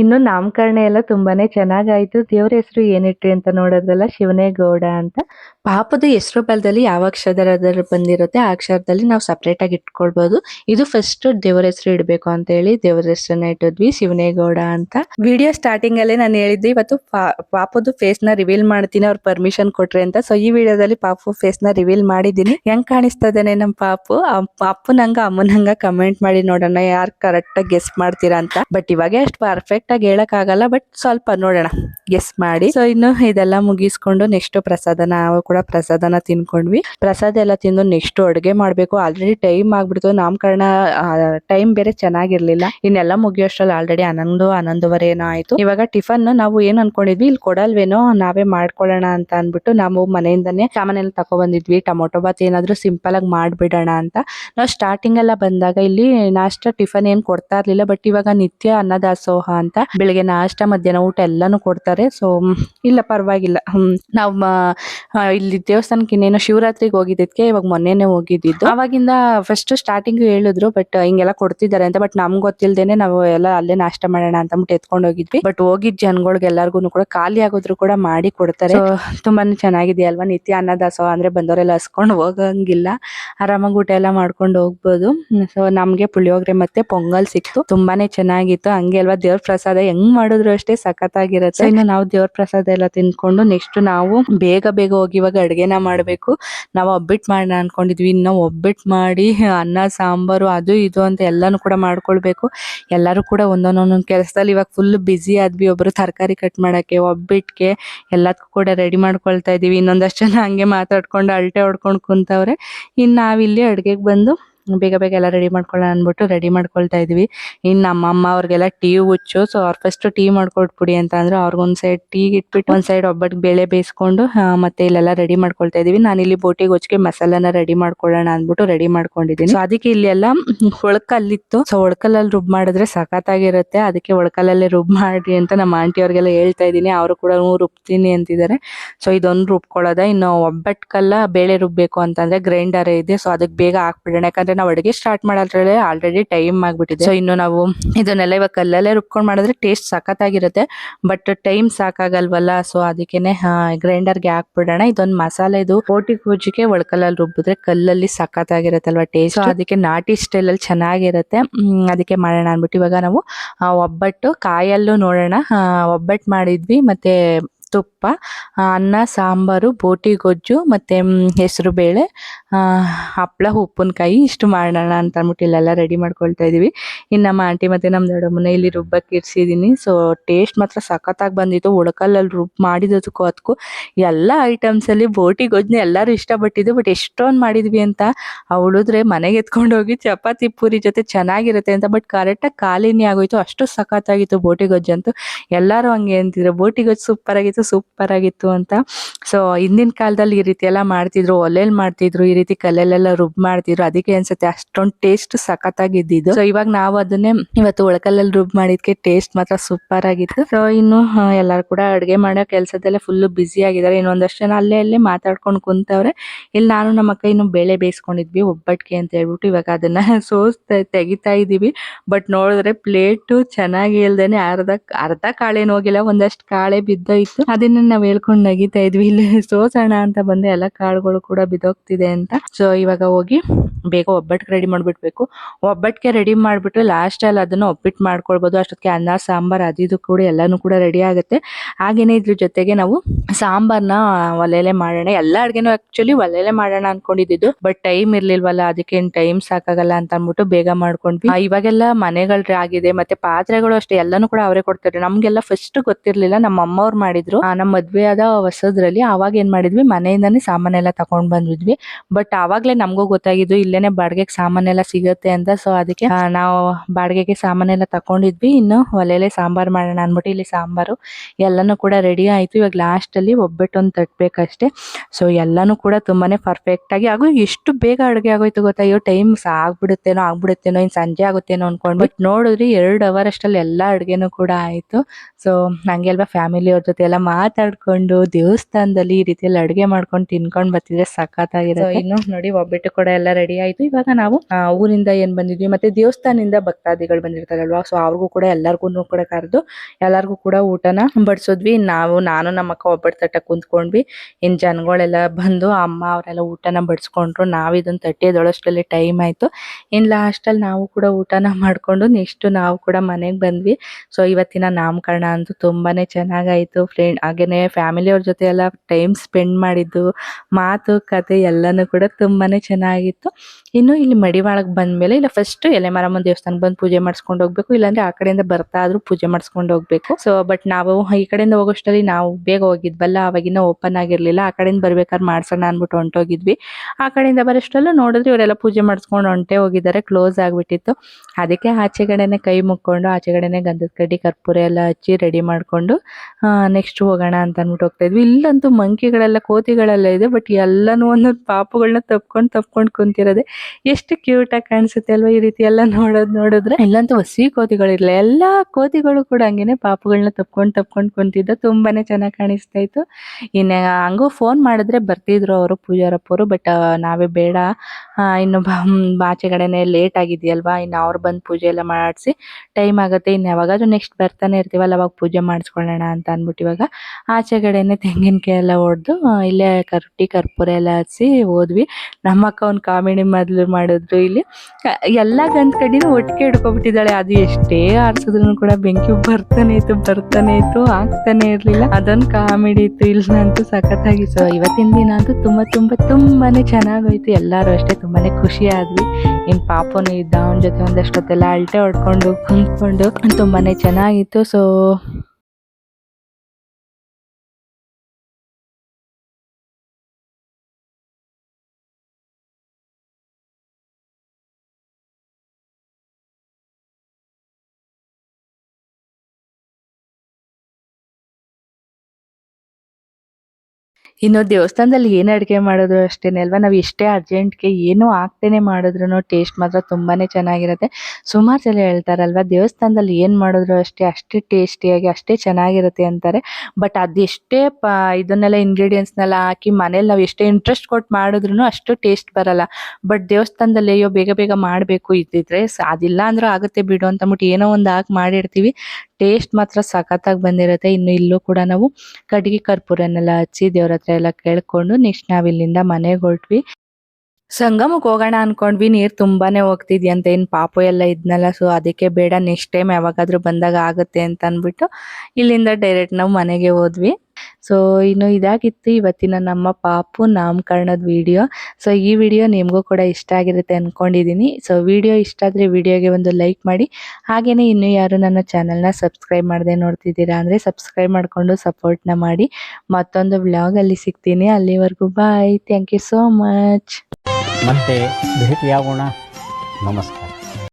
ಇನ್ನು ನಾಮಕರಣ ಎಲ್ಲ ತುಂಬಾನೇ ಚೆನ್ನಾಗಾಯ್ತು. ದೇವ್ರ ಹೆಸರು ಏನಿಟ್ರಿ ಅಂತ ನೋಡೋದಲ್ಲ ಶಿವನೇಗೌಡ ಅಂತ. ಪಾಪದ ಹೆಸರು ಬಲದಲ್ಲಿ ಯಾವ ಅಕ್ಷರದಲ್ಲಿ ಬಂದಿರುತ್ತೆ, ಆ ಅಕ್ಷರದಲ್ಲಿ ನಾವು ಸಪ್ರೇಟ್ ಆಗಿ ಇಟ್ಕೊಳ್ಬಹುದು ಇದು ಫಸ್ಟ್ ದೇವರ ಹೆಸರು ಇಡಬೇಕು ಅಂತ ಹೇಳಿ ದೇವರ ಹೆಸರನ್ನ ಇಟ್ಟಿದ್ವಿ ಶಿವನೇಗೌಡ ಅಂತ. ವಿಡಿಯೋ ಸ್ಟಾರ್ಟಿಂಗ್ ಅಲ್ಲೇ ನಾನು ಹೇಳಿದ್ವಿ ಇವತ್ತು ಪಾಪದ ಫೇಸ್ನ ರಿವೀಲ್ ಮಾಡ್ತೀನಿ, ಅವ್ರ ಪರ್ಮಿಷನ್ ಕೊಟ್ರಿ ಅಂತ. ಸೊ ಈ ವಿಡಿಯೋದಲ್ಲಿ ಪಾಪು ಫೇಸ್ನ ರಿವೀಲ್ ಮಾಡಿದೀನಿ ಹೆಂಗ್ ಕಾಣಿಸ್ತದೇನೆ ನಮ್ ಪಾಪು? ಅಪ್ಪನಂಗ ಅಮ್ಮನಂಗ ಕಮೆಂಟ್ ಮಾಡಿ ನೋಡೋಣ, ಯಾರು ಕರೆಕ್ಟ್ ಆಗಿ ಗೆಸ್ಟ್ ಮಾಡ್ತೀರಾ ಅಂತ. ಬಟ್ ಇವಾಗ ಅಷ್ಟು ಪರ್ಫೆಕ್ಟ್ ಹೇಳಕ್ ಆಗಲ್ಲ ಬಟ್ ಸ್ವಲ್ಪ ನೋಡೋಣ. ಗೆಸ್ ಮಾಡಿ. ಸೊ ಇನ್ನು ಇದೆಲ್ಲ ಮುಗಿಸ್ಕೊಂಡು ನೆಕ್ಸ್ಟ್ ಪ್ರಸಾದ ನಾವು ಕೂಡ ಪ್ರಸಾದನ ತಿನ್ಕೊಂಡ್ವಿ. ಪ್ರಸಾದ ಎಲ್ಲ ತಿಂದು ನೆಕ್ಸ್ಟ್ ಅಡುಗೆ ಮಾಡ್ಬೇಕು. ಆಲ್ರೆಡಿ ಟೈಮ್ ಆಗ್ಬಿಡ್ತು. ನಾಮಕರಣ ಟೈಮ್ ಬೇರೆ ಚೆನ್ನಾಗಿರ್ಲಿಲ್ಲ. ಇನ್ನೆಲ್ಲ ಮುಗಿಯೋಷ್ಟ್ರಲ್ಲಿ ಆಲ್ರೆಡಿ ಹನ್ನೊಂದು, ಹನ್ನೊಂದುವರೆ ಏನೋ ಆಯ್ತು. ಇವಾಗ ಟಿಫನ್ ನಾವು ಏನ್ ಅನ್ಕೊಂಡಿದ್ವಿ? ಇಲ್ಲಿ ಕೊಡಲ್ವೇನೋ, ನಾವೇ ಮಾಡ್ಕೊಳ್ಳೋಣ ಅಂತ ಅನ್ಬಿಟ್ಟು ನಾವು ಮನೆಯಿಂದನೇ ಸಾಮಾನೆಲ್ಲ ತಕೊ ಬಂದಿದ್ವಿ ಟೊಮೊಟೊ ಬಾತ್ ಏನಾದ್ರು ಸಿಂಪಲ್ ಆಗಿ ಮಾಡ್ಬಿಡೋಣ ಅಂತ. ನಾವು ಸ್ಟಾರ್ಟಿಂಗ್ ಎಲ್ಲ ಬಂದಾಗ ಇಲ್ಲಿ ನಾಷ್ಟ, ಟಿಫನ್ ಏನ್ ಕೊಡ್ತಾ ಇರ್ಲಿಲ್ಲ ಬಟ್ ಇವಾಗ ನಿತ್ಯ ಅನ್ನದಾಸೋಹ ಅಂತ ಬೆಳಿಗ್ಗೆ ನಾಷ್ಟ ಮಧ್ಯಾಹ್ನ ಊಟ ಎಲ್ಲಾನು ಕೊಡ್ತಾರೆ. ಸೊ ಇಲ್ಲ ಪರವಾಗಿಲ್ಲ. ನಾವು ಇಲ್ಲಿ ದೇವಸ್ಥಾನಕ್ಕೆ ಇನ್ನೇನೋ ಶಿವರಾತ್ರಿಗೆ ಹೋಗಿದ್ದಕ್ಕೆ ಇವಾಗ ಮೊನ್ನೆನೆ ಹೋಗಿದ್ದಿದ್ದು. ಅವಾಗಿಂದ ಫಸ್ಟ್ ಸ್ಟಾರ್ಟಿಂಗ್ ಹೇಳಿದ್ರು ಬಟ್ ಹಿಂಗೆಲ್ಲ ಕೊಡ್ತಿದ್ದಾರೆ ಅಂತ ಬಟ್ ನಮ್ಗೆ ಗೊತ್ತಿಲ್ದೇನೆ ನಾವು ಎಲ್ಲ ಅಲ್ಲೇ ನಾಷ್ಟ ಮಾಡೋಣ ಅಂತ ಬಿಟ್ಟು ಎತ್ಕೊಂಡು ಹೋಗಿದ್ವಿ. ಬಟ್ ಹೋಗಿದ್ ಜನಗಳಿಗೆ ಎಲ್ಲರಿಗೂ ಕೂಡ ಖಾಲಿ ಆಗೋದ್ರು ಕೂಡ ಮಾಡಿ ಕೊಡ್ತಾರೆ. ತುಂಬಾನೇ ಚೆನ್ನಾಗಿದೆ ಅಲ್ವಾ ನಿತ್ಯ ಅನ್ನದಾಸೋಹ ಅಂದ್ರೆ ಬಂದವರೆಲ್ಲ ಹಸ್ಕೊಂಡು ಹೋಗಂಗಿಲ್ಲ. ಆರಾಮಾಗಿ ಊಟ ಎಲ್ಲ ಮಾಡ್ಕೊಂಡು ಹೋಗ್ಬೋದು. ಸೊ ನಮ್ಗೆ ಪುಳಿಯೋಗ್ರೆ ಮತ್ತೆ ಪೊಂಗಲ್ ಸಿಕ್ತು. ತುಂಬಾನೇ ಚೆನ್ನಾಗಿತ್ತು. ಹಂಗೆ ಅಲ್ವಾ ದೇವ್ರ ಹೆಂಗ್ ಮಾಡಿದ್ರು ಅಷ್ಟೇ ಸಖತ್ತಾಗಿರುತ್ತೆ. ಇನ್ನು ನಾವು ದೇವ್ರ ಪ್ರಸಾದ ಎಲ್ಲ ತಿನ್ಕೊಂಡು ನೆಕ್ಸ್ಟ್ ನಾವು ಬೇಗ ಬೇಗ ಹೋಗಿ ಇವಾಗ ಅಡ್ಗೆನ ಮಾಡ್ಬೇಕು. ನಾವು ಒಬ್ಬಿಟ್ಟು ಮಾಡೋಣ ಅನ್ಕೊಂಡಿದ್ವಿ, ಇನ್ನು ಒಬ್ಬಿಟ್ಟು ಮಾಡಿ ಅನ್ನ, ಸಾಂಬಾರು, ಅದು ಇದು ಅಂತ ಎಲ್ಲಾನು ಕೂಡ ಮಾಡ್ಕೊಳ್ಬೇಕು. ಎಲ್ಲರೂ ಕೂಡ ಒಂದೊಂದೊಂದೊಂದು ಕೆಲಸದಲ್ಲಿ ಇವಾಗ ಫುಲ್ ಬ್ಯುಸಿ ಆದ್ವಿ. ಒಬ್ರು ತರಕಾರಿ ಕಟ್ ಮಾಡಕ್ಕೆ, ಒಬ್ಬಿಟ್ಗೆ ಎಲ್ಲದಕ್ಕೂ ಕೂಡ ರೆಡಿ ಮಾಡ್ಕೊಳ್ತಾ ಇದೀವಿ. ಇನ್ನೊಂದಷ್ಟು ಜನ ಹಂಗೆ ಮಾತಾಡ್ಕೊಂಡು, ಅಲ್ಟೆ ಹೊಡ್ಕೊಂಡು ಕುಂತವ್ರೆ. ಇನ್ನು ನಾವಿಲ್ಲಿ ಅಡುಗೆಗೆ ಬಂದು ಬೇಗ ಬೇಗ ಎಲ್ಲ ರೆಡಿ ಮಾಡ್ಕೊಳ್ಳೋಣ ಅಂದ್ಬಿಟ್ಟು ರೆಡಿ ಮಾಡ್ಕೊಳ್ತಾ ಇದೀವಿ. ಇನ್ನು ನಮ್ಮ ಅಮ್ಮ ಅವ್ರಿಗೆಲ್ಲ ಟೀ ಹುಚ್ಚು ಸೊ ಅವ್ರು ಫಸ್ಟ್ ಟೀ ಮಾಡ್ಕೊಟ್ಬಿಡಿ ಅಂತ ಅಂದ್ರೆ. ಅವ್ರಿಗೊಂದ್ ಸೈಡ್ ಟೀ ಇಟ್ಬಿಟ್ಟು ಒಂದ್ ಸೈಡ್ ಒಬ್ಬಟ್ಟು ಬೇಳೆ ಬೇಯಿಸ್ಕೊಂಡು ಮತ್ತೆ ಇಲ್ಲೆಲ್ಲ ರೆಡಿ ಮಾಡ್ಕೊಳ್ತಾ ಇದೀವಿ. ನಾನು ಇಲ್ಲಿ ಬೋಟಿಗೆ ಹೊಚ್ಗೆ ಮಸಾಲಾನ ರೆಡಿ ಮಾಡ್ಕೊಳ್ಳೋಣ ಅಂದ್ಬಿಟ್ಟು ರೆಡಿ ಮಾಡ್ಕೊಂಡಿದ್ದೀನಿ. ಸೊ ಅದಕ್ಕೆ ಇಲ್ಲಿ ಎಲ್ಲ ಒಳಕಲ್ಲಿತ್ತು ಸೊ ಒಳಕಲ್ಲಲ್ಲಿ ರುಬ್ ಮಾಡಿದ್ರೆ ಸಖತ್ತಾಗಿರುತ್ತೆ. ಅದಕ್ಕೆ ಒಳಕಲ್ಲಲ್ಲೇ ರುಬ್ ಮಾಡಿ ಅಂತ ನಮ್ಮ ಆಂಟಿ ಅವ್ರಿಗೆಲ್ಲ ಹೇಳ್ತಾ ಇದ್ದೀನಿ. ಅವರು ಕೂಡ ರುಬ್ತೀನಿ ಅಂತಿದ್ದಾರೆ. ಸೊ ಇದೊಂದು ರುಬ್ಕೊಳ್ಳೋದ. ಇನ್ನು ಒಬ್ಬಟ್ಕಲ್ಲ ಬೇಳೆ ರುಬ್ಬೇಕು ಅಂತಂದ್ರೆ ಗ್ರೈಂಡರ್ ಇದೆ. ಸೊ ಅದಕ್ಕೆ ಬೇಗ ಹಾಕ್ಬಿಡೋಣ. ಯಾಕಂದ್ರೆ ಯಾಕಂದ್ರೆ ನಾವು ಅಡುಗೆ ಸ್ಟಾರ್ಟ್ ಮಾಡೋದ್ರಲ್ಲೇ ಆಲ್ರೆಡಿ ಟೈಮ್ ಆಗ್ಬಿಟ್ಟಿದೆ. ಸೊ ಇನ್ನು ನಾವು ಇದನ್ನೆಲ್ಲ ಇವಾಗ ಕಲ್ಲಲ್ಲೇ ರುಬ್ಕೊಂಡು ಮಾಡಿದ್ರೆ ಟೇಸ್ಟ್ ಸಖತ್ತಾಗಿರುತ್ತೆ. ಬಟ್ ಟೈಮ್ ಸಾಕಾಗಲ್ವಲ್ಲ ಸೊ ಅದಕ್ಕೇನೆ ಗ್ರೈಂಡರ್ಗೆ ಹಾಕ್ಬಿಡೋಣ. ಇದೊಂದು ಮಸಾಲೆ, ಇದು ಕೋಟಿ ಕೂಜಿಗೆ ಒಳಕಲ್ಲಲ್ಲಿ ರುಬ್ಬಿದ್ರೆ ಕಲ್ಲಲ್ಲಿ ಸಖತ್ತಾಗಿರುತ್ತಲ್ವಾ ಟೇಸ್ಟ್ ಅದಕ್ಕೆ ನಾಟಿ ಸ್ಟೈಲಲ್ಲಿ ಚೆನ್ನಾಗಿರುತ್ತೆ. ಅದಕ್ಕೆ ಮಾಡೋಣ ಅಂದ್ಬಿಟ್ಟು ಇವಾಗ ನಾವು ಒಬ್ಬಟ್ಟು ಕಾಯಲ್ಲೂ ನೋಡೋಣ. ಒಬ್ಬಟ್ಟು ಮಾಡಿದ್ವಿ, ಮತ್ತೆ ತುಪ್ಪ ಅನ್ನ, ಸಾಂಬಾರು ಬೋಟಿ ಗೊಜ್ಜು ಮತ್ತೆ ಹೆಸರು ಬೇಳೆ ಹಪ್ಪಳ ಉಪ್ಪಿನಕಾಯಿ ಇಷ್ಟು ಮಾಡೋಣ ಅಂತ ಅಂದ್ಬಿಟ್ಟು ಇಲ್ಲೆಲ್ಲ ರೆಡಿ ಮಾಡ್ಕೊಳ್ತಾ ಇದ್ದೀವಿ ಇನ್ನು ನಮ್ಮ ಆಂಟಿ ಮತ್ತೆ ನಮ್ಮ ದೊಡ್ಡಮ್ಮನ ಇಲ್ಲಿ ರುಬ್ಬಕ್ಕೆ ಇರಿಸಿದ್ದೀನಿ ಸೊ ಟೇಸ್ಟ್ ಮಾತ್ರ ಸಖತ್ತಾಗಿ ಬಂದಿತ್ತು. ಒಳಕಲ್ಲಲ್ಲಿ ರುಬ್ ಮಾಡಿದ್ದಕ್ಕೂ ಅದಕ್ಕೂ ಎಲ್ಲ ಐಟಮ್ಸಲ್ಲಿ ಬೋಟಿ ಗೊಜ್ಜನ್ನ ಎಲ್ಲರೂ ಇಷ್ಟಪಟ್ಟಿದ್ದು. ಬಟ್ ಎಷ್ಟೊಂದು ಮಾಡಿದ್ವಿ ಅಂತ ಅವಳಿದ್ರೆ ಮನೆಗೆ ಎತ್ಕೊಂಡು ಹೋಗಿ ಚಪಾತಿ ಪೂರಿ ಜೊತೆ ಚೆನ್ನಾಗಿರುತ್ತೆ ಅಂತ. ಬಟ್ ಕರೆಕ್ಟಾಗಿ ಖಾಲಿನೇ ಆಗೋಯ್ತು. ಅಷ್ಟು ಸಖತ್ತಾಗಿತ್ತು ಬೋಟಿ ಗೊಜ್ಜಂತೂ ಎಲ್ಲರೂ ಹಂಗೆ ಅಂತಿದ್ರು. ಬೋಟಿ ಗೊಜ್ಜು ಸೂಪರ್ ಆಗಿತ್ತು. ಸೂಪರ್ ಆಗಿತ್ತು ಅಂತ. ಸೊ ಹಿಂದಿನ ಕಾಲದಲ್ಲಿ ಈ ರೀತಿ ಎಲ್ಲ ಮಾಡ್ತಿದ್ರು ಒಲೆಯಲ್ಲಿ ಮಾಡ್ತಿದ್ರು, ಈ ರೀತಿ ಕಲ್ಲಲ್ಲೆಲ್ಲ ರುಬ್ ಮಾಡ್ತಿದ್ರು. ಅದಕ್ಕೆ ಅನ್ಸುತ್ತೆ ಅಷ್ಟೊಂದು ಟೇಸ್ಟ್ ಸಖತ್ತಾಗಿದ್ದು ಸೊ ಇವಾಗ ನಾವು ಅದನ್ನೇ ಇವತ್ತು ಒಳಕಲ್ಲಲ್ಲಿ ರುಬ್ ಮಾಡಿದ್ಕೆ ಟೇಸ್ಟ್ ಮಾತ್ರ ಸೂಪರ್ ಆಗಿತ್ತು. ಸೊ ಇನ್ನು ಎಲ್ಲರೂ ಕೂಡ ಅಡುಗೆ ಮಾಡೋ ಕೆಲಸದಲ್ಲೇ ಫುಲ್ಲು ಬ್ಯುಸಿ ಆಗಿದ್ದಾರೆ. ಇನ್ನೊಂದಷ್ಟು ಜನ ಅಲ್ಲೇ ಅಲ್ಲೇ ಮಾತಾಡ್ಕೊಂಡು ಕುಂತವ್ರೆ. ಇಲ್ಲಿ ನಾನು ನಮ್ಮ ಅಕ್ಕ ಇನ್ನು ಬೇಳೆ ಬೇಯಿಸ್ಕೊಂಡಿದ್ವಿ ಒಬ್ಬಟ್ಟಿಗೆ ಅಂತ ಹೇಳ್ಬಿಟ್ಟು ಇವಾಗ ಅದನ್ನ ಸೋಸ್ ತೆಗಿತಾ ಇದೀವಿ ಬಟ್ ನೋಡಿದ್ರೆ ಪ್ಲೇಟು ಚೆನ್ನಾಗಿ ಇಲ್ದೇನೆ ಅರ್ಧ ಅರ್ಧ ಕಾಳೇನು ಹೋಗಿಲ್ಲ, ಒಂದಷ್ಟು ಕಾಳೆ ಬಿದ್ದೋಯ್ತು. ಅದನ್ನ ನಾವ್ ಹೇಳ್ಕೊಂಡ್ ನಗಿತಾ ಇದ್ವಿ. ಇಲ್ಲಿ ಸೋಸೋಣ ಅಂತ ಬಂದ್ರೆ ಎಲ್ಲ ಕಾಳುಗಳು ಕೂಡ ಬಿದ್ದೋಗ್ತಿದೆ ಅಂತ. ಸೊ ಇವಾಗ ಹೋಗಿ ಬೇಗ ಒಬ್ಬಟ್ಟಿಗೆ ರೆಡಿ ಮಾಡ್ಬಿಡ್ಬೇಕು ಒಬ್ಬಟ್ಟಿಗೆ ರೆಡಿ ಮಾಡ್ಬಿಟ್ಟು ಲಾಸ್ಟ್ ಅಲ್ಲಿ ಅದನ್ನ ಒಪ್ಪಿಟ್ಟು ಮಾಡ್ಕೊಳ್ಬಹುದು ಅಷ್ಟೊತ್ತಿಗೆ ಅನ್ನ, ಸಾಂಬಾರ್ ಅದಿದು ಕೂಡ ಎಲ್ಲಾನು ಕೂಡ ರೆಡಿ ಆಗುತ್ತೆ. ಹಾಗೇನೆ ಇದ್ರ ಜೊತೆಗೆ ನಾವು ಸಾಂಬಾರ್ನ ಒಲೆಯಲ್ಲೇ ಮಾಡೋಣ. ಎಲ್ಲ ಅಡ್ಗೆನೂ ಆಕ್ಚುಲಿ ಒಲೆಯಲ್ಲೇ ಮಾಡೋಣ ಅನ್ಕೊಂಡಿದ್ದು ಬಟ್ ಟೈಮ್ ಇರ್ಲಿಲ್ವಲ್ಲ ಅದಕ್ಕೆ ಟೈಮ್ ಸಾಕಾಗಲ್ಲ ಅಂತ ಅಂದ್ಬಿಟ್ಟು ಬೇಗ ಮಾಡ್ಕೊಂಡ್ವಿ. ಇವಾಗೆಲ್ಲ ಮನೆಗಳ್ರೆ ಆಗಿದೆ. ಮತ್ತೆ ಪಾತ್ರೆಗಳು ಅಷ್ಟೇ, ಎಲ್ಲಾನು ಕೂಡ ಅವರೇ ಕೊಡ್ತಾರೆ. ನಮ್ಗೆಲ್ಲ ಫಸ್ಟ್ ಗೊತ್ತಿರ್ಲಿಲ್ಲ. ನಮ್ಮ ಅಮ್ಮವ್ರು ಮಾಡಿದ್ರು. ನಮ್ಮ ಮದ್ವೆ ಆದ ಹೊಸದ್ರಲ್ಲಿ ಅವಾಗ ಏನ್ ಮಾಡಿದ್ವಿ? ಮನೆಯಿಂದಾನೆ ಸಾಮಾನೆಲ್ಲ ತಕೊಂಡ್ ಬಂದಿದ್ವಿ. ಬಟ್ ಅವಾಗ್ಲೇ ನಮಗೂ ಗೊತ್ತಾಗಿದ್ದು ಇಲ್ಲೇನೆ ಬಾಡಿಗೆಗೆ ಸಾಮಾನೆಲ್ಲ ಸಿಗುತ್ತೆ ಅಂತ. ಸೊ ಅದಕ್ಕೆ ನಾವು ಬಾಡಿಗೆಗೆ ಸಾಮಾನೆಲ್ಲ ತಕೊಂಡಿದ್ವಿ ಇನ್ನು ಒಲೆಲೆ ಸಾಂಬಾರ್ ಮಾಡೋಣ ಅನ್ಬಿಟ್ಟು ಇಲ್ಲಿ ಸಾಂಬಾರು ಎಲ್ಲಾನು ಕೂಡ ರೆಡಿ ಆಯ್ತು. ಇವಾಗ ಲಾಸ್ಟ್ ಅಲ್ಲಿ ಒಬ್ಬಟ್ಟು ಒಂದ್ ತಟ್ಬೇಕಷ್ಟೇ. ಸೊ ಎಲ್ಲಾನು ಕೂಡ ತುಂಬಾನೇ ಪರ್ಫೆಕ್ಟ್ ಆಗಿ, ಹಾಗೂ ಎಷ್ಟು ಬೇಗ ಅಡುಗೆ ಆಗೋಯ್ತು ಗೊತ್ತಾ? ಅಯ್ಯೋ ಟೈಮ್ ಆಗ್ಬಿಡುತ್ತೇನೋ ಆಗ್ಬಿಡುತ್ತೇನೋ, ಇನ್ ಸಂಜೆ ಆಗುತ್ತೇನೋ ಅನ್ಕೊಂಡ್ ಬಟ್ ನೋಡಿದ್ರಿ, ಎರಡು ಅವರ್ ಅಷ್ಟಲ್ಲಿ ಎಲ್ಲಾ ಅಡುಗೆನೂ ಕೂಡ ಆಯ್ತು. ಸೊ ನಂಗೆ ಅಲ್ವಾ ಫ್ಯಾಮಿಲಿ ಅವ್ರ ಜೊತೆ ಎಲ್ಲ ಮಾತಾಡ್ಕೊಂಡು ದೇವಸ್ಥಾನದಲ್ಲಿ ಈ ರೀತಿಯಲ್ಲಿ ಅಡುಗೆ ಮಾಡ್ಕೊಂಡು ತಿನ್ಕೊಂಡು ಬರ್ತಿದ್ರೆ ಸಖತ್ತಾಗಿರುತ್ತೆ ಇನ್ನು ನೋಡಿ ಒಬ್ಬಟ್ಟು ಕೂಡ ಎಲ್ಲ ರೆಡಿ ಆಯ್ತು. ಇವಾಗ ನಾವು ಊರಿಂದ ಏನ್ ಬಂದಿದ್ವಿ ಮತ್ತೆ ದೇವಸ್ಥಾನದಿಂದ ಭಕ್ತಾದಿಗಳು ಬಂದಿರ್ತಾರಲ್ವಾ? ಸೊ ಅವ್ರಿಗೂ ಕೂಡ ಎಲ್ಲರಿಗೂ ಕೂಡ ಕರೆದು ಎಲ್ಲರಿಗೂ ಕೂಡ ಊಟನ ಬಡಿಸಿದ್ವಿ. ನಾವು ನಾನು ನಮ್ಮ ಅಕ್ಕ ಒಬ್ಬಟ್ಟು ತಟ್ಟ ಕುಂತ್ಕೊಂಡ್ವಿ. ಇನ್ ಜನಗಳೆಲ್ಲ ಬಂದು ಅಮ್ಮ ಅವರೆಲ್ಲ ಊಟನ ಬಡಿಸ್ಕೊಂಡ್ರು. ನಾವ್ ಇದನ್ನ ತಟ್ಟೆದೊಳಷ್ಟರಲ್ಲಿ ಟೈಮ್ ಆಯ್ತು. ಇನ್ ಲಾಸ್ಟ್ ಅಲ್ಲಿ ನಾವು ಕೂಡ ಊಟನ ಮಾಡ್ಕೊಂಡು ನೆಕ್ಸ್ಟ್ ನಾವು ಕೂಡ ಮನೆಗೆ ಬಂದ್ವಿ. ಸೊ ಇವತ್ತಿನ ನಾಮಕರಣ ಅಂತೂ ತುಂಬಾನೇ ಚೆನ್ನಾಗಾಯ್ತು. ಫ್ರೆಂಡ್ ಹಾಗೇನೆ ಫ್ಯಾಮಿಲಿ ಅವ್ರ ಜೊತೆ ಎಲ್ಲ ಟೈಮ್ ಸ್ಪೆಂಡ್ ಮಾಡಿದ್ದು, ಮಾತು, ಕತೆ ಎಲ್ಲನೂ ಕೂಡ ತುಂಬಾನೇ ಚೆನ್ನಾಗಿತ್ತು. ಇನ್ನು ಇಲ್ಲಿ ಮಡಿವಾಳಕ್ಕೆ ಬಂದ್ಮೇಲೆ ಇಲ್ಲ ಫಸ್ಟ್ ಎಲೆಮರಮ್ಮನ ದೇವಸ್ಥಾನಕ್ಕೆ ಬಂದು ಪೂಜೆ ಮಾಡಿಸ್ಕೊಂಡು ಹೋಗ್ಬೇಕು, ಇಲ್ಲಾಂದ್ರೆ ಆ ಕಡೆಯಿಂದ ಬರ್ತಾ ಆದ್ರೂ ಪೂಜೆ ಮಾಡಿಸ್ಕೊಂಡು ಹೋಗ್ಬೇಕು. ಸೊ ಬಟ್ ನಾವು ಈ ಕಡೆಯಿಂದ ಹೋಗೋಷ್ಟರಲ್ಲಿ ನಾವು ಬೇಗ ಹೋಗಿದ್ವಲ್ಲ ಅವಾಗಿನ ಓಪನ್ ಆಗಿರ್ಲಿಲ್ಲ, ಆ ಕಡೆಯಿಂದ ಬರ್ಬೇಕಾದ್ರೆ ಮಾಡ್ಸೋಣ ಅನ್ಬಿಟ್ಟು ಹೊಂಟೋಗಿದ್ವಿ. ಆ ಕಡೆಯಿಂದ ಬರೋಷ್ಟರಲ್ಲೂ ನೋಡಿದ್ರೆ ಇವರೆಲ್ಲ ಪೂಜೆ ಮಾಡಿಸ್ಕೊಂಡು ಹೊಂಟೆ ಹೋಗಿದ್ದಾರೆ ಕ್ಲೋಸ್ ಆಗಿಬಿಟ್ಟಿತ್ತು. ಅದಕ್ಕೆ ಆಚೆಗಡೆನೆ ಕೈ ಮುಕ್ಕೊಂಡು, ಆಚೆಗಡೆನೆ ಗಂಧದ ಕಡ್ಡಿ, ಕರ್ಪೂರ ಎಲ್ಲ ಹಚ್ಚಿ ರೆಡಿ ಮಾಡ್ಕೊಂಡು ನೆಕ್ಸ್ಟ್ ಹೋಗೋಣ ಅಂತ ಅಂದ್ಬಿಟ್ಟು ಹೋಗ್ತಾ ಇದ್ವಿ. ಇಲ್ಲಂತೂ ಮಂಕಿಗಳೆಲ್ಲ ಕೋತಿಗಳೆಲ್ಲ ಇದೆ ಬಟ್ ಎಲ್ಲಾನು ಒಂದೊಂದು ಪಾಪುಗಳನ್ನ ತಪ್ಕೊಂಡು ತಪ್ಕೊಂಡು ಕುಂತಿರೋದೆ. ಎಷ್ಟು ಕ್ಯೂಟ್ ಆಗಿ ಕಾಣಿಸುತ್ತೆ ಅಲ್ವಾ ಈ ರೀತಿ ಎಲ್ಲ ನೋಡೋದು ನೋಡಿದ್ರೆ. ಇಲ್ಲಂತೂ ಹಸಿ ಕೋತಿಗಳಿರಲಿಲ್ಲ ಎಲ್ಲ ಕೋತಿಗಳು ಕೂಡ ಹಂಗೇನೆ ಪಾಪುಗಳನ್ನ ತಪ್ಕೊಂಡು ತಪ್ಕೊಂಡು ಕುಂತಿದ್ದ. ತುಂಬಾನೇ ಚೆನ್ನಾಗಿ ಕಾಣಿಸ್ತಾ ಇತ್ತು. ಇನ್ನು ಹಂಗೂ ಫೋನ್ ಮಾಡಿದ್ರೆ ಬರ್ತಿದ್ರು ಅವರು ಪೂಜಾರಪ್ಪರು ಬಟ್ ನಾವೇ ಬೇಡ. ಇನ್ನು ಬ- ಹ್ಮ್, ಆಚೆ ಕಡೆನೆ ಲೇಟ್ ಆಗಿದೆಯಲ್ವಾ? ಇನ್ನು ಅವ್ರು ಬಂದು ಪೂಜೆ ಎಲ್ಲ ಮಾಡಿಸಿ ಟೈಮ್ ಆಗುತ್ತೆ. ಇನ್ನು ಯಾವಾಗಾದ್ರೂ ನೆಕ್ಸ್ಟ್ ಬರ್ತಾನೆ ಇರ್ತೀವಲ್ಲ ಅವಾಗ ಪೂಜೆ ಮಾಡಿಸ್ಕೊಳ್ಳೋಣ ಅಂತ ಅಂದ್ಬಿಟ್ಟು ಇವಾಗ. ಆಚೆ ಕಡೆನೆ ತೆಂಗಿನಕಾಯಿ ಎಲ್ಲ ಹೊಡೆದು ಇಲ್ಲೇ ಕರ್ಟಿ ಕರ್ಪೂರ ಎಲ್ಲ ಹಚ್ಚಿ ಹೋದ್ವಿ. ನಮ್ಮ ಅಕ್ಕ ಒಂದು ಕಾಮಿಡಿ ಮೊದಲು ಮಾಡಿದ್ರು ಇಲ್ಲಿ. ಎಲ್ಲ ಗಂಧ ಕಡ್ಡಿನೂ ಒಟ್ಟಿಗೆ ಹಿಡ್ಕೊಬಿಟ್ಟಿದ್ದಾಳೆ. ಅದು ಎಷ್ಟೇ ಆರಿಸಿದ್ರು ಕೂಡ ಬೆಂಕಿ ಬರ್ತಾನೆ ಇತ್ತು ಬರ್ತಾನೆ ಇತ್ತು, ಆಗ್ತಾನೆ ಇರಲಿಲ್ಲ. ಅದೊಂದು ಕಾಮಿಡಿ ಇತ್ತು. ಇಲ್ಲಂತೂ ಸೊ ಇವತ್ತಿನ ದಿನ ಅಂತೂ ತುಂಬಾ ತುಂಬಾ, ತುಂಬಾನೇ ಚೆನ್ನಾಗೋಯ್ತು. ಎಲ್ಲರೂ ಅಷ್ಟೇ ತುಂಬಾನೇ ಖುಷಿ ಆದ್ವಿ ಇನ್ ಪಾಪನು ಇದ್ದ, ಅವನ ಜೊತೆ ಒಂದಷ್ಟೊತ್ತೆಲ್ಲ ಅಳ್ಟೆ ಹೊಡ್ಕೊಂಡು ಕುಂತ್ಕೊಂಡು ತುಂಬಾನೇ ಚೆನ್ನಾಗಿತ್ತು. ಸೊ ಇನ್ನು ದೇವಸ್ಥಾನದಲ್ಲಿ ಏನು ಅಡುಗೆ ಮಾಡಿದ್ರು ಅಷ್ಟೇನೆ ಅಲ್ವಾ? ನಾವು ಎಷ್ಟೇ ಅರ್ಜೆಂಟ್ಗೆ ಏನು ಆಗ್ತೇನೆ ಮಾಡಿದ್ರು ಟೇಸ್ಟ್ ಮಾತ್ರ ತುಂಬಾನೇ ಚೆನ್ನಾಗಿರುತ್ತೆ. ಸುಮಾರು ಸಲ ಹೇಳ್ತಾರಲ್ವಾ, ದೇವಸ್ಥಾನದಲ್ಲಿ ಏನು ಮಾಡಿದ್ರು ಅಷ್ಟೇ ಅಷ್ಟೇ ಟೇಸ್ಟಿಯಾಗಿ ಅಷ್ಟೇ ಚೆನ್ನಾಗಿರುತ್ತೆ ಅಂತಾರೆ. ಬಟ್ ಅದೆಷ್ಟೇ ಪ, ಇದನ್ನೆಲ್ಲ ಇಂಗ್ರೀಡಿಯೆಂಟ್ಸ್ನೆಲ್ಲ ಹಾಕಿ ಮನೇಲಿ ನಾವು ಎಷ್ಟೇ ಇಂಟ್ರೆಸ್ಟ್ ಕೊಟ್ಟು ಮಾಡಿದ್ರು ಅಷ್ಟು ಟೇಸ್ಟ್ ಬರಲ್ಲ. ಬಟ್ ದೇವಸ್ಥಾನದಲ್ಲಿ ಅಯ್ಯೋ, ಬೇಗ ಬೇಗ ಮಾಡಬೇಕು ಇದ್ದಿದ್ರೆ ಅದಿಲ್ಲ ಅಂದ್ರೂ ಆಗುತ್ತೆ ಬಿಡು ಅಂತ ಅಂದ್ಬಿಟ್ಟು ಏನೋ ಒಂದು ಹಾಕಿ ಮಾಡಿರ್ತೀವಿ. ಟೇಸ್ಟ್ ಮಾತ್ರ ಸಖತ್ತಾಗಿ ಬಂದಿರುತ್ತೆ. ಇನ್ನು ಇಲ್ಲೂ ಕೂಡ ನಾವು ಕಟ್ಟಿಗೆ ಕರ್ಪೂರನೆಲ್ಲ ಹಚ್ಚಿ ದೇವ್ರ ಹತ್ರ ಎಲ್ಲ ಕೇಳ್ಕೊಂಡು ನೆಕ್ಸ್ಟ್ ನಾವು ಇಲ್ಲಿಂದ ಮನೆಗೆ ಹೊರಟ್ವಿ. ಸಂಗಮಕ್ಕೆ ಹೋಗೋಣ ಅನ್ಕೊಂಡ್ವಿ. ನೀರು ತುಂಬಾನೇ ಹೋಗ್ತಿದ್ಯಂತ. ಏನು ಪಾಪು ಎಲ್ಲ ಇದ್ನಲ್ಲ ಸೊ ಅದಕ್ಕೆ ಬೇಡ ನೆಕ್ಸ್ಟ್ ಟೈಮ್ ಯಾವಾಗಾದ್ರೂ ಬಂದಾಗ ಆಗುತ್ತೆ ಅಂತ ಅಂದ್ಬಿಟ್ಟು ಇಲ್ಲಿಂದ ಡೈರೆಕ್ಟ್ ನಾವು ಮನೆಗೆ ಹೋದ್ವಿ. ಸೊ ಇನ್ನು ಇದಾಗಿತ್ತು ಇವತ್ತಿನ ನಮ್ಮ ಪಾಪು ನಾಮಕರಣದ ವಿಡಿಯೋ ಸೊ ಈ ವಿಡಿಯೋ ನಿಮಗೂ ಕೂಡ ಇಷ್ಟ ಆಗಿರುತ್ತೆ ಅಂದ್ಕೊಂಡಿದ್ದೀನಿ ಸೊ ವಿಡಿಯೋ ಇಷ್ಟ ಆದರೆ ವಿಡಿಯೋಗೆ ಒಂದು ಲೈಕ್ ಮಾಡಿ. ಹಾಗೆಯೇ ಇನ್ನು ಯಾರು ನನ್ನ ಚಾನಲ್ನ ಸಬ್ಸ್ಕ್ರೈಬ್ ಮಾಡದೆ ನೋಡ್ತಿದ್ದೀರಾ ಅಂದರೆ ಸಬ್ಸ್ಕ್ರೈಬ್ ಮಾಡಿಕೊಂಡು ಸಪೋರ್ಟ್ನ ಮಾಡಿ. ಮತ್ತೊಂದು ವ್ಲಾಗ್ ಅಲ್ಲಿ ಸಿಗ್ತೀನಿ. ಅಲ್ಲಿವರೆಗೂ bye thank you so much ಮತ್ತೆ ಭೇಟಿಯಾಗೋಣ. ನಮಸ್ಕಾರ